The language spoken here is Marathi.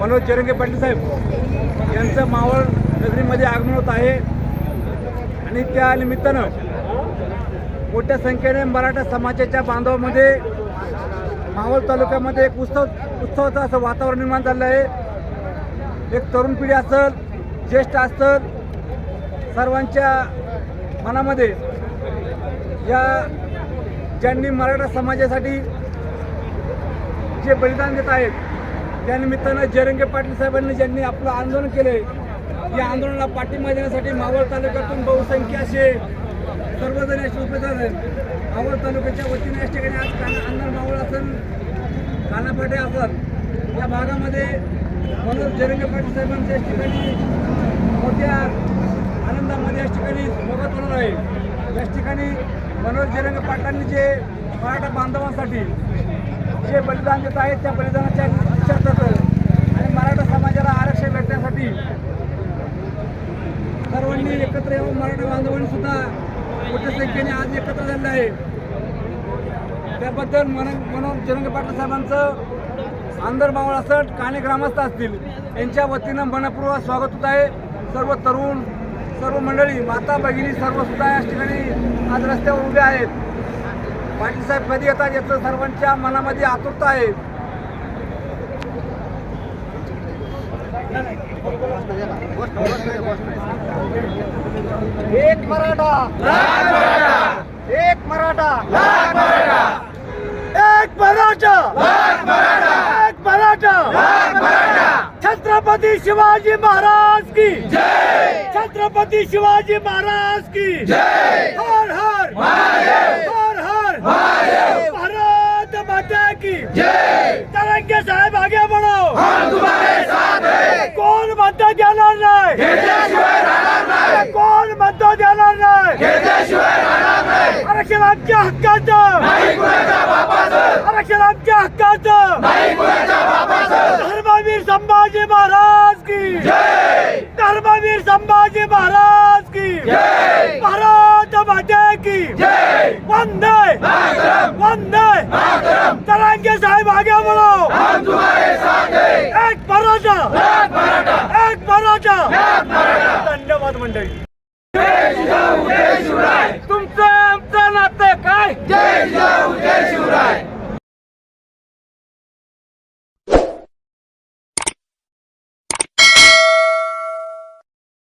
मनोज चिरंगे पाटील साहेब यांचं मावळ नगरीमध्ये आगमन होत आहे. आणि त्या निमित्तानं मोठ्या संख्येने मराठा समाजाच्या बांधवामध्ये मावळ तालुक्यामध्ये एक उत्सव उत्सवाचं असं वातावरण निर्माण झालं आहे. एक तरुण पिढी असेल ज्येष्ठ असेल सर्वांच्या मनामध्ये या ज्यांनी मराठा समाजासाठी जे बलिदान देत आहेत त्यानिमित्तानं जयरंगे पाटील साहेबांनी ज्यांनी आपलं आंदोलन केले या आंदोलनाला पाठिंबा देण्यासाठी मावळ तालुक्यातून बहुसंख्य असे सर्वजण असे उपस्थित आहेत. मावळ तालुक्याच्या वतीने या ठिकाणी आज काना अंदर मावळ असेल कानापाटे असत या भागामध्ये मनोज जयरंगे पाटील साहेबांच्या ठिकाणी मोठ्या आनंदामध्ये या ठिकाणी स्वागत होणार आहे. याच ठिकाणी मनोज जयरंगे पाटलांनी जे मराठा बांधवांसाठी जे बलिदान देत आहेत त्या बलिदानाच्या निश्चितच आणि मराठा समाजाला आरक्षण भेटण्यासाठी सर्वांनी एकत्र येऊन मराठा बांधवांनी सुद्धा मोठ्या संख्येने आज एकत्र झालेलं आहे. त्याबद्दल मन मनोज जरंगे पाटील साहेबांचं आंदर मावळ असत काणे ग्रामस्थ असतील यांच्या वतीनं मनपूर्वक स्वागत होत आहे. सर्व तरुण सर्व मंडळी माता भगिनी सर्व सुद्धा या ठिकाणी आज रस्त्यावर उभे आहेत. पाटील साहेब कधी येतात याचं सर्वांच्या मनामध्ये आतुरता आहे. एक मराठा एक मराठा एक मराठा एक मराठा. छत्रपती शिवाजी महाराज की छत्रपती शिवाजी महाराज की. हर हर हर हर भारत माता की के साहेब आगे बढ़ो। कोण मतदान देणार नाही? कोण मतदान देणार नाही? आरक्षण आमच्या हक्काचं आरक्षण आमच्या हक्काचं धर्मवीर संभाजी महाराज की। धर्मवीर संभाजी महाराज की। भारत माते की। वंदे। वंदे।